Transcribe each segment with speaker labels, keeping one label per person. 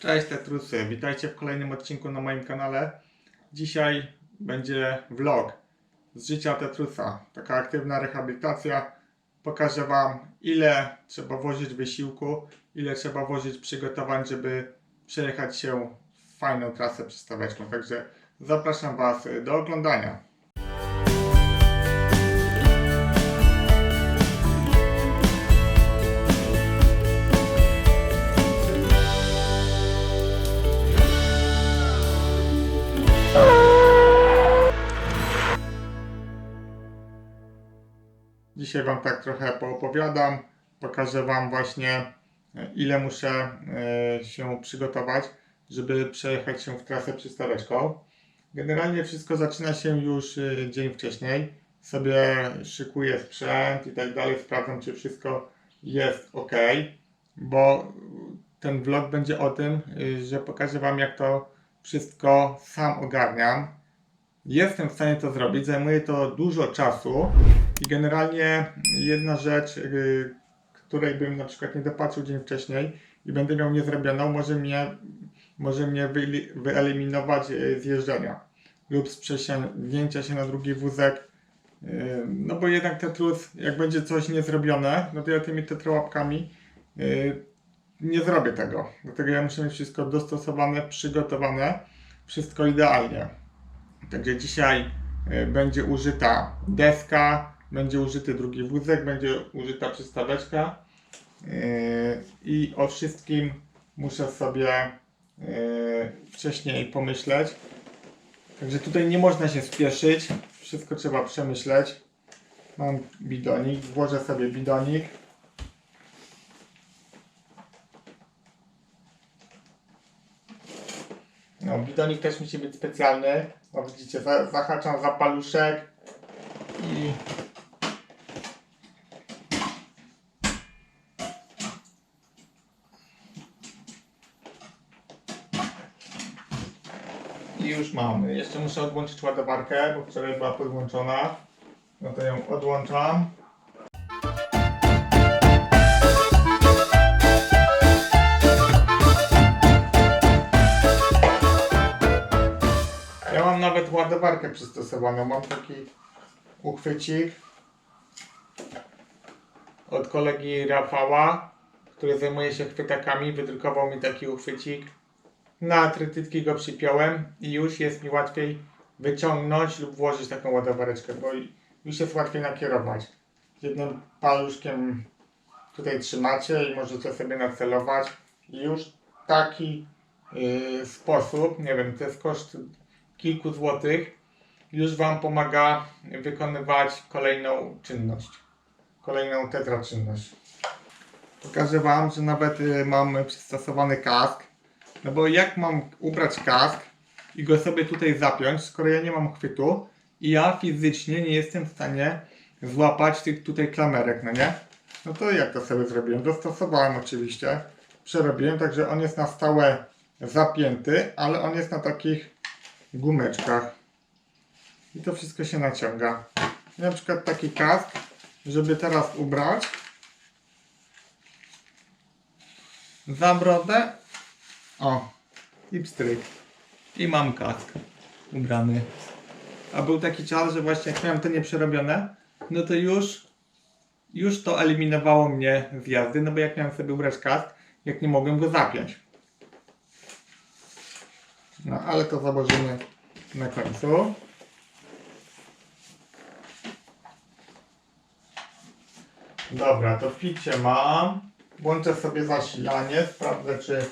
Speaker 1: Cześć Tetrusy, witajcie w kolejnym odcinku na moim kanale. Dzisiaj będzie vlog z życia Tetrusa, taka aktywna rehabilitacja. Pokażę Wam ile trzeba włożyć wysiłku, ile trzeba włożyć przygotowań, żeby przejechać się w fajną trasę przystaweczką. Także zapraszam Was do oglądania. Dzisiaj Wam tak trochę poopowiadam, pokażę Wam właśnie e, ile muszę e, się przygotować, żeby przejechać się w trasę przystaweczką. Generalnie wszystko zaczyna się już e, dzień wcześniej. Sobie szykuję sprzęt i tak dalej, sprawdzam czy wszystko jest ok, bo ten vlog będzie o tym, że pokażę Wam jak to wszystko sam ogarniam. Jestem w stanie to zrobić, zajmuje to dużo czasu i generalnie jedna rzecz, yy, której bym na przykład nie dopatrzył dzień wcześniej i będę miał niezrobioną, może mnie, może mnie wyeli- wyeliminować yy, z jeżdżenia lub z przesiądnięcia się na drugi wózek. Yy, No bo jednak Tetrus, jak będzie coś niezrobione, no to ja tymi tetrołapkami nie zrobię tego. Dlatego ja muszę mieć wszystko dostosowane, przygotowane, wszystko idealnie. Także dzisiaj będzie użyta deska, będzie użyty drugi wózek, będzie użyta przystaweczka e, i o wszystkim muszę sobie e, wcześniej pomyśleć. Także tutaj nie można się spieszyć, wszystko trzeba przemyśleć. Mam bidonik, włożę sobie bidonik. No, bidonik też musi być specjalny. No widzicie, za, zahaczam za paluszek i już mamy. Jeszcze muszę odłączyć ładowarkę, bo wczoraj była podłączona. No to ją odłączam. Ja mam nawet ładowarkę przystosowaną. Mam taki uchwycik od kolegi Rafała, który zajmuje się chwytakami. Wydrukował mi taki uchwycik. Na trytytki go przypiąłem i już jest mi łatwiej wyciągnąć lub włożyć taką ładowareczkę, bo już jest łatwiej nakierować. Jednym paluszkiem tutaj trzymacie i możecie sobie nacelować. I już taki yy, sposób, nie wiem, to jest koszt kilku złotych, już Wam pomaga wykonywać kolejną czynność. Kolejną tetra czynność. Pokażę Wam, że nawet y, mam przystosowany kask. No bo jak mam ubrać kask i go sobie tutaj zapiąć, skoro ja nie mam chwytu i ja fizycznie nie jestem w stanie złapać tych tutaj klamerek, no nie? No to jak to sobie zrobiłem? Dostosowałem oczywiście, przerobiłem, także on jest na stałe zapięty, ale on jest na takich gumeczkach. I to wszystko się naciąga. Na przykład taki kask, żeby teraz ubrać. Za brodę. O. I pstryk. I mam kask ubrany. A był taki czas, że właśnie jak miałem to nieprzerobione, no to już już to eliminowało mnie z jazdy, no bo jak miałem sobie ubrać kask, jak nie mogłem go zapiąć. No, ale to założymy na końcu. Dobra, to picie mam. Włączę sobie zasilanie, sprawdzę czy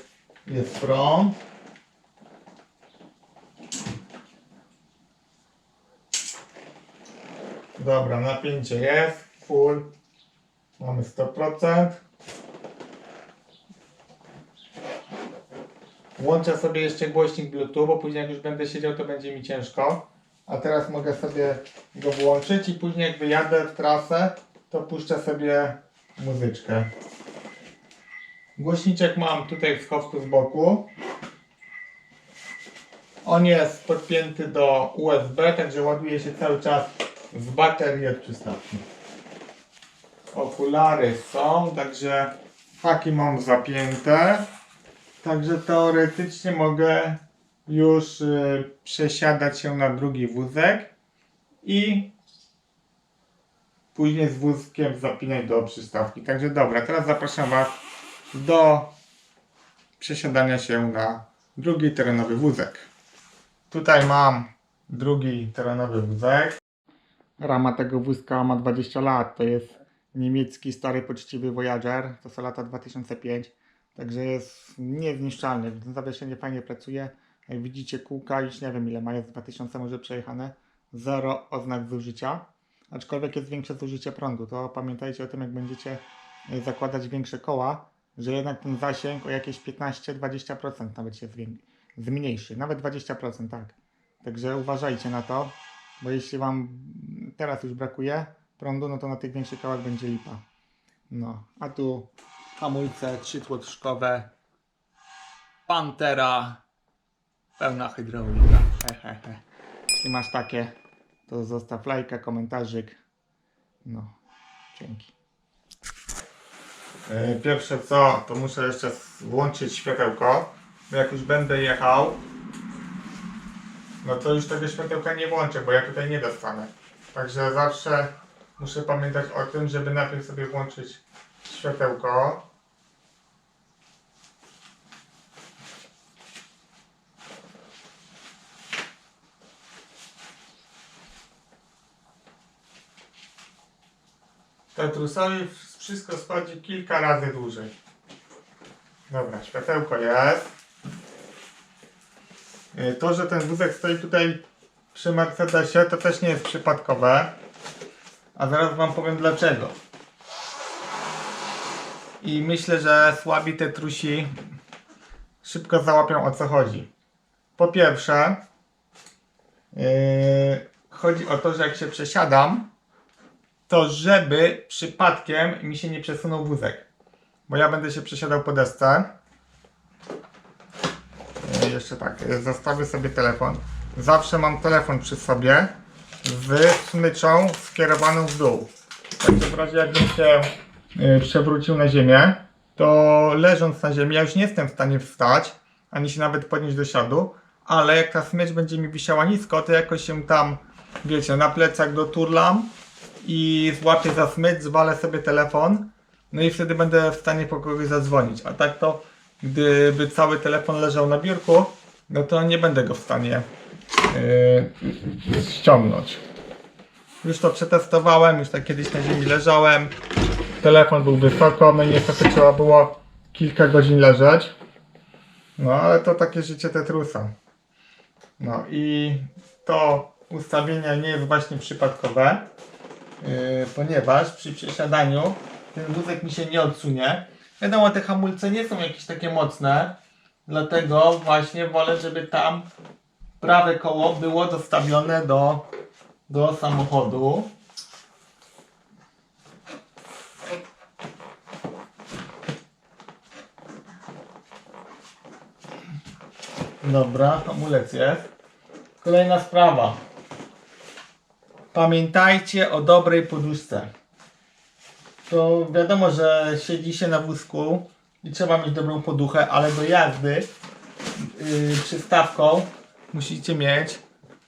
Speaker 1: jest prąd. Dobra, napięcie jest, full. Mamy 100%. Włączę sobie jeszcze głośnik Bluetooth, bo później jak już będę siedział, to będzie mi ciężko. A teraz mogę sobie go włączyć i później jak wyjadę w trasę, to puszczę sobie muzyczkę. Głośniczek mam tutaj w schowku z boku. On jest podpięty do USB, także ładuje się cały czas z baterii od przystawki. Okulary są, także haki mam zapięte. Także teoretycznie mogę już y, przesiadać się na drugi wózek i później z wózkiem zapinać do przystawki. Także dobra, teraz zapraszam Was do przesiadania się na drugi terenowy wózek. Tutaj mam drugi terenowy wózek. Rama tego wózka ma 20 lat. To jest niemiecki stary poczciwy Voyager. To są lata 2005. Także jest niezniszczalny. Zawieszenie fajnie pracuje. Jak widzicie kółka już nie wiem ile ma, jest 2000 może przejechane. Zero oznak zużycia. Aczkolwiek jest większe zużycie prądu. To pamiętajcie o tym jak będziecie zakładać większe koła, że jednak ten zasięg o jakieś 15-20% nawet się zmniejszy. Nawet 20% tak. Także uważajcie na to, bo jeśli Wam teraz już brakuje prądu, no to na tych większych kołach będzie lipa. No, a tu hamulce trzytłoczkowe, Pantera, pełna hydraulika. He, he, he. Jeśli masz takie, to zostaw lajka, komentarzyk. No, dzięki. E, Pierwsze co, to muszę jeszcze włączyć światełko, bo jak już będę jechał, no to już tego światełka nie włączę, bo ja tutaj nie dostanę. Także zawsze muszę pamiętać o tym, żeby najpierw sobie włączyć światełko. Tetrusowi wszystko schodzi kilka razy dłużej. Dobra, światełko jest. Y, To, że ten wózek stoi tutaj przy Mercedesie, to też nie jest przypadkowe. A zaraz Wam powiem dlaczego. I myślę, że słabi te trusi szybko załapią o co chodzi. Po pierwsze, yy, chodzi o to, że jak się przesiadam, to żeby przypadkiem mi się nie przesunął wózek. Bo ja będę się przesiadał po desce. E, Jeszcze tak, e, zostawię sobie telefon. Zawsze mam telefon przy sobie z smyczą skierowaną w dół. Także w razie jakbym się e, przewrócił na ziemię, to leżąc na ziemi, ja już nie jestem w stanie wstać, ani się nawet podnieść do siadu, ale jak ta smycz będzie mi wisiała nisko, to jakoś się tam, wiecie, na plecach doturlam i złapię za smycz, zwalę sobie telefon, no i wtedy będę w stanie po kogoś zadzwonić. A tak to, gdyby cały telefon leżał na biurku, no to nie będę go w stanie yy, ściągnąć. Już to przetestowałem, już tak kiedyś na ziemi leżałem. Telefon był wysoko, no i niestety trzeba było kilka godzin leżeć. No ale to takie życie Tetrusa. No i to ustawienie nie jest właśnie przypadkowe, ponieważ przy przesiadaniu ten wózek mi się nie odsunie. Wiadomo, te hamulce nie są jakieś takie mocne, dlatego właśnie wolę, żeby tam prawe koło było dostawione do, do samochodu. Dobra, hamulec jest. Kolejna sprawa. Pamiętajcie o dobrej poduszce. To wiadomo, że siedzi się na wózku i trzeba mieć dobrą poduchę, ale do jazdy yy, przystawką musicie mieć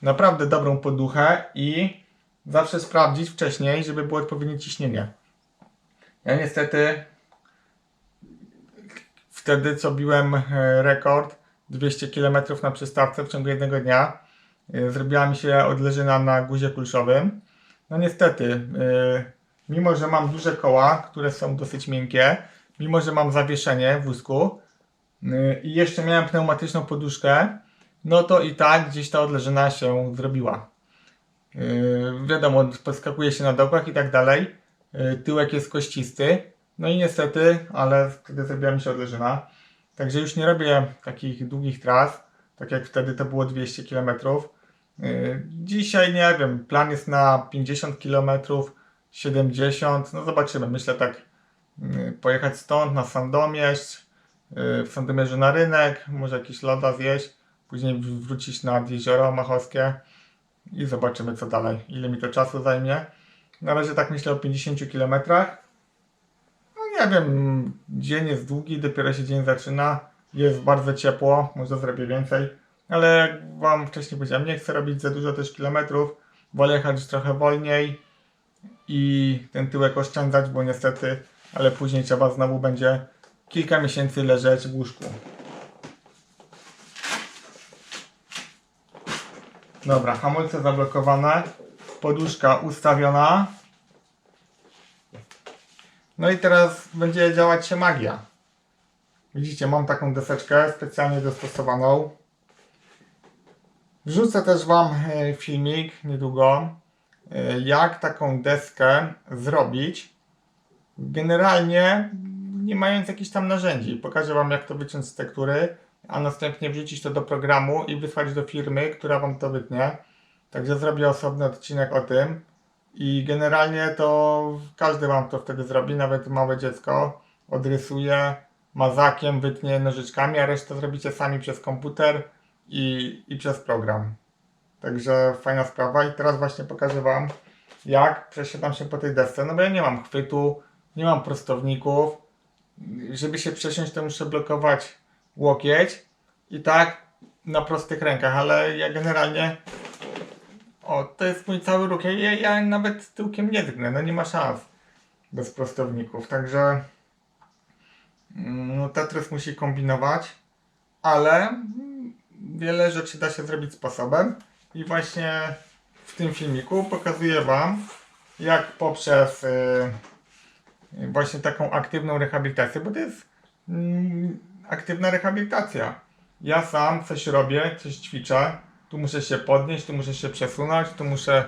Speaker 1: naprawdę dobrą poduchę i zawsze sprawdzić wcześniej, żeby było odpowiednie ciśnienie. Ja niestety wtedy co biłem e, rekord 200 km na przystawce w ciągu jednego dnia zrobiła mi się odleżyna na guzie kulszowym. No niestety, e, mimo że mam duże koła, które są dosyć miękkie, mimo że mam zawieszenie w wózku y, i jeszcze miałem pneumatyczną poduszkę, no to i tak gdzieś ta odleżyna się zrobiła. Wiadomo, podskakuje się na dołkach i tak dalej. Tyłek jest kościsty. No i niestety, ale wtedy zrobiła mi się odleżyna. Także już nie robię takich długich tras, tak jak wtedy to było 200 km. Yy, dzisiaj nie wiem, plan jest na 50 km, 70, no zobaczymy. Myślę tak yy, pojechać stąd na Sandomierz, yy, w Sandomierzu na rynek, może jakiś loda zjeść, później wrócić nad jezioro Machowskie i zobaczymy co dalej, ile mi to czasu zajmie. Na razie tak myślę o 50 km. No nie wiem, dzień jest długi, dopiero się dzień zaczyna, jest bardzo ciepło, może zrobię więcej, ale jak Wam wcześniej powiedziałem, nie chcę robić za dużo też kilometrów, wolę jechać trochę wolniej i ten tyłek oszczędzać, bo niestety, ale później trzeba znowu będzie kilka miesięcy leżeć w łóżku. Dobra, hamulce zablokowane, poduszka ustawiona. No i teraz będzie działać się magia. Widzicie, mam taką deseczkę specjalnie dostosowaną. Wrzucę też Wam e, filmik niedługo, e, jak taką deskę zrobić. Generalnie nie mając jakichś tam narzędzi. Pokażę Wam, jak to wyciąć z tektury, a następnie wrzucić to do programu i wysłać do firmy, która Wam to wytnie. Także zrobię osobny odcinek o tym. I generalnie to każdy Wam to wtedy zrobi, nawet małe dziecko odrysuje mazakiem, wytnie nożyczkami, a resztę zrobicie sami przez komputer i, i przez program. Także fajna sprawa i teraz właśnie pokażę Wam jak przesiadam się po tej desce, no bo ja nie mam chwytu, nie mam prostowników. Żeby się przesiąść to muszę blokować łokieć i tak na prostych rękach, ale ja generalnie o, to jest mój cały ruch, ja, ja, nawet tyłkiem nie drgnę, no nie ma szans bez prostowników, także mm, no, Tetris musi kombinować, ale wiele rzeczy da się zrobić sposobem. I właśnie w tym filmiku pokazuję Wam, jak poprzez y, właśnie taką aktywną rehabilitację, bo to jest mm, aktywna rehabilitacja. Ja sam coś robię, coś ćwiczę, tu muszę się podnieść, tu muszę się przesunąć, tu muszę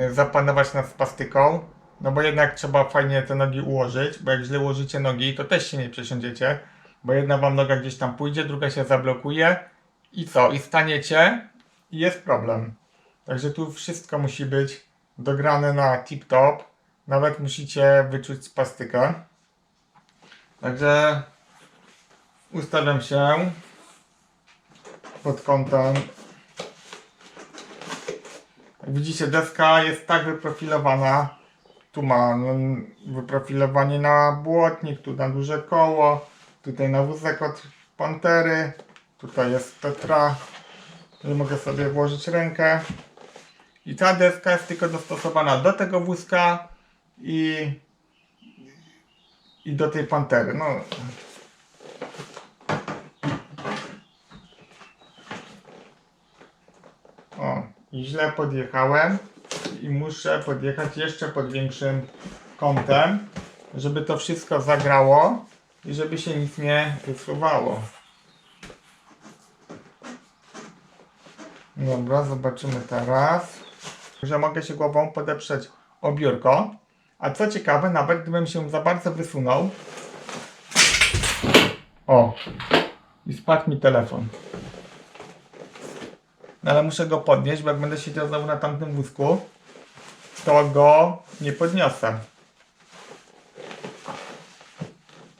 Speaker 1: y, zapanować nad spastyką, no bo jednak trzeba fajnie te nogi ułożyć, bo jak źle ułożycie nogi, to też się nie przesiądziecie, bo jedna wam noga gdzieś tam pójdzie, druga się zablokuje i co? I staniecie i jest problem. Także tu wszystko musi być dograne na tip-top. Nawet musicie wyczuć spastykę. Także ustawiam się pod kątem. Jak widzicie, deska jest tak wyprofilowana. Tu ma no, wyprofilowanie na błotnik, tu na duże koło, tutaj na wózek od pantery, tutaj jest tetra, że mogę sobie włożyć rękę. I ta deska jest tylko dostosowana do tego wózka i, i do tej pantery. No. O, i źle podjechałem i muszę podjechać jeszcze pod większym kątem, żeby to wszystko zagrało i żeby się nic nie wysuwało. Dobra, zobaczymy teraz, że mogę się głową podeprzeć o biurko. A co ciekawe, nawet gdybym się za bardzo wysunął, o, i spadł mi telefon. No ale muszę go podnieść, bo jak będę siedział znowu na tamtym wózku, to go nie podniosę.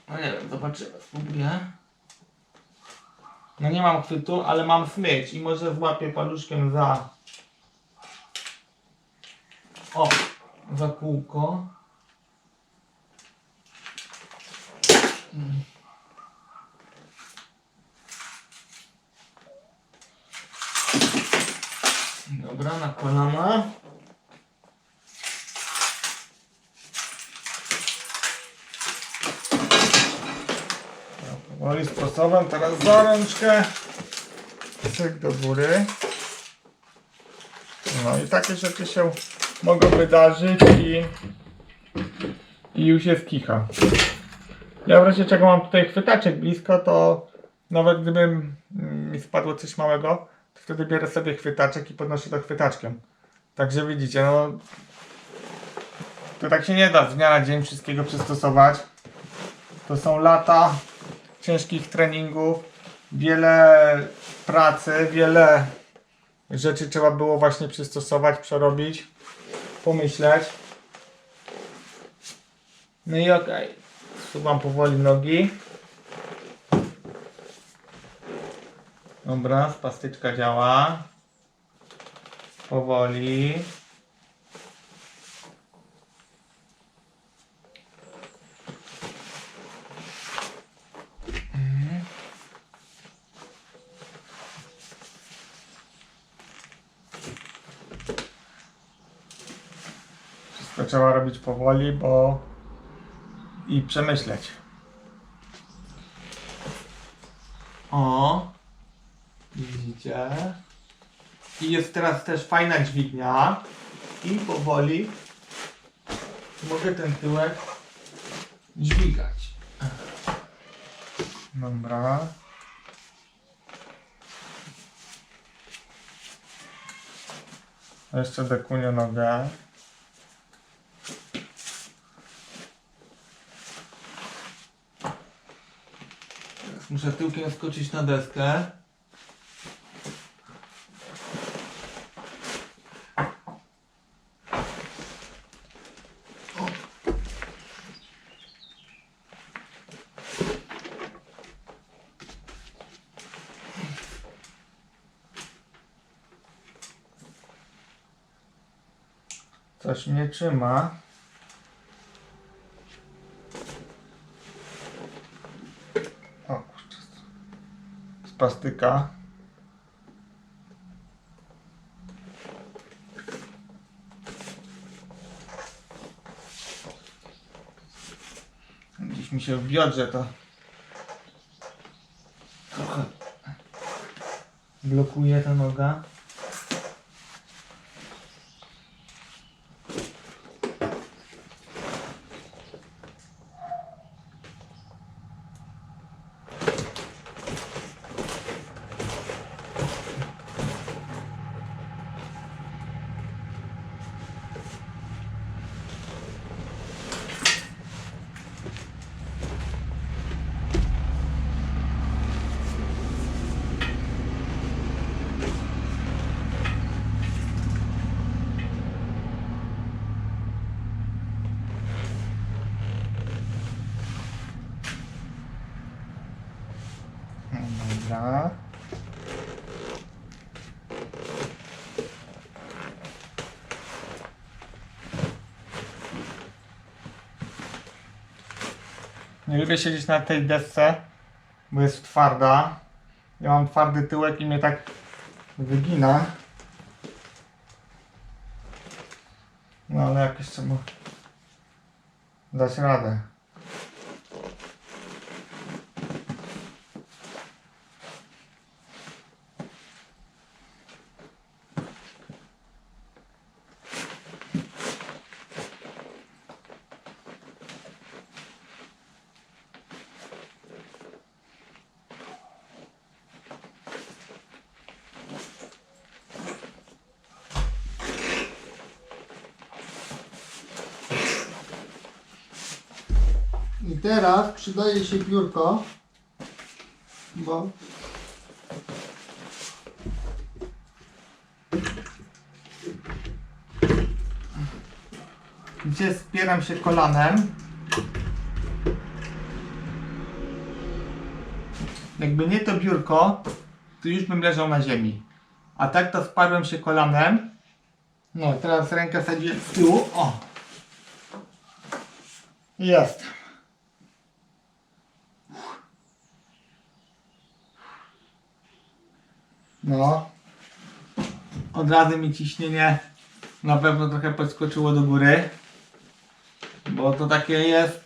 Speaker 1: No nie wiem, zobaczymy, spróbuję. No nie mam chwytu, ale mam smycz i może złapię paluszkiem za... O, za kółko. Mm. Dobra, na kolana. Powoli sposobem, teraz za rączkę. Cyk do góry. No i takie rzeczy się mogą wydarzyć i, i już jest kicha. Ja w razie czego mam tutaj chwytaczek blisko, to nawet gdyby mm, mi spadło coś małego, to wtedy biorę sobie chwytaczek i podnoszę to chwytaczkiem. Także widzicie, no to tak się nie da z dnia na dzień wszystkiego przystosować. To są lata ciężkich treningów, wiele pracy, wiele rzeczy trzeba było właśnie przystosować, przerobić, pomyśleć. No i okej, suwam powoli nogi. Dobra, spastyczka działa. Powoli. To trzeba robić powoli, bo i przemyśleć. O, widzicie? I jest teraz też fajna dźwignia i powoli mogę ten tyłek dźwigać. Dobra. Jeszcze dekunię nogę. Teraz muszę tyłkiem skoczyć na deskę. Coś mnie trzyma. O kurczę. Z plastyka. Gdzieś mi się w biodrze to blokuje ta noga. Dobra. Nie lubię siedzieć na tej desce, bo jest twarda. Ja mam twardy tyłek i mnie tak wygina. No ale jakoś trzeba dać radę.
Speaker 2: Teraz przydaje się biurko, bo
Speaker 1: Gdzie spieram się kolanem. Jakby nie to biurko, to już bym leżał na ziemi. A tak to sparłem się kolanem. No, teraz rękę sadziłem z tyłu. O! Jest. No. Od razu mi ciśnienie na pewno trochę podskoczyło do góry. Bo to takie jest,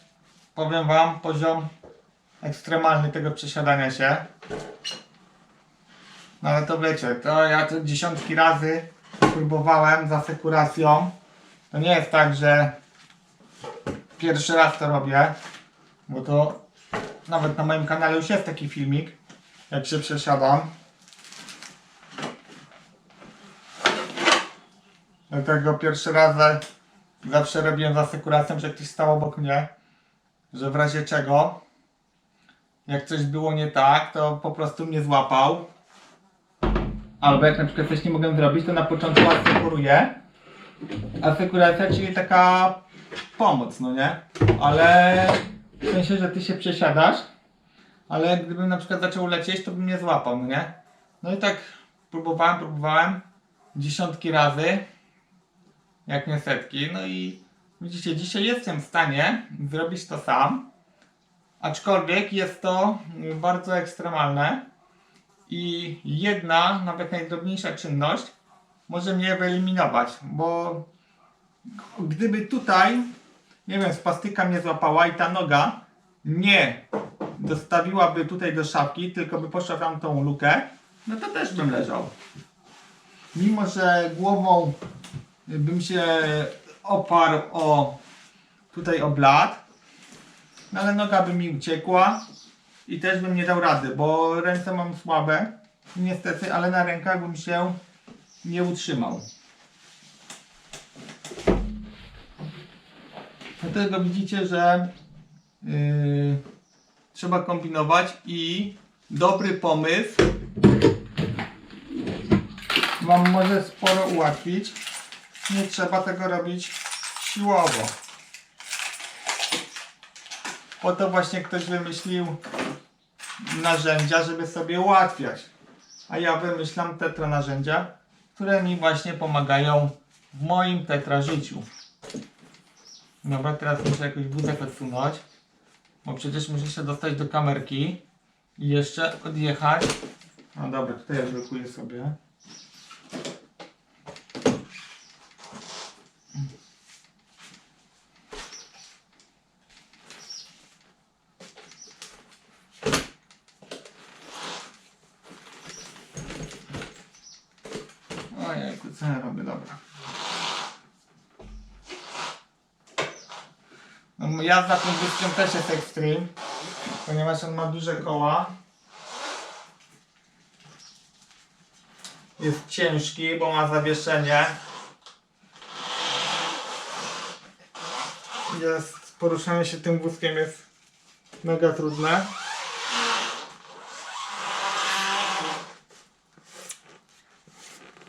Speaker 1: powiem wam, poziom ekstremalny tego przesiadania się. No ale to wiecie, to ja to dziesiątki razy próbowałem z asekuracją. To nie jest tak, że pierwszy raz to robię, bo to nawet na moim kanale już jest taki filmik, jak się przesiadam. Dlatego pierwszy raz za- zawsze robiłem z asekuracją, że ktoś stał obok mnie, że w razie czego, jak coś było nie tak, to po prostu mnie złapał. Albo jak na przykład coś nie mogłem zrobić, to na początku asekuruję. Asekuracja, czyli taka pomoc, no nie? Ale w sensie, że ty się przesiadasz, ale gdybym na przykład zaczął lecieć, to bym mnie złapał, no nie? No i tak próbowałem, próbowałem dziesiątki razy, jak nie setki. No i widzicie, dzisiaj jestem w stanie zrobić to sam, aczkolwiek jest to bardzo ekstremalne i jedna, nawet najdrobniejsza czynność może mnie wyeliminować, bo gdyby tutaj, nie wiem, spastyka mnie złapała i ta noga nie dostawiłaby tutaj do szafki, tylko by poszła w tamtą lukę, no to też bym leżał. Mimo, że głową bym się oparł o tutaj o blat, no ale noga by mi uciekła i też bym nie dał rady, bo ręce mam słabe, niestety, ale na rękach bym się nie utrzymał. Dlatego widzicie, że yy, trzeba kombinować i dobry pomysł Wam może sporo ułatwić. Nie trzeba tego robić siłowo. Po to właśnie ktoś wymyślił narzędzia, żeby sobie ułatwiać. A ja wymyślam tetra narzędzia, które mi właśnie pomagają w moim tetra życiu. Dobra, teraz muszę jakoś wózek odsunąć, bo przecież muszę się dostać do kamerki i jeszcze odjechać. No dobra, tutaj ja blokuję sobie. Ja robię, dobra. No, jazda wózkiem też jest extreme, ponieważ on ma duże koła. Jest ciężki, bo ma zawieszenie. Jest, poruszanie się tym wózkiem jest mega trudne.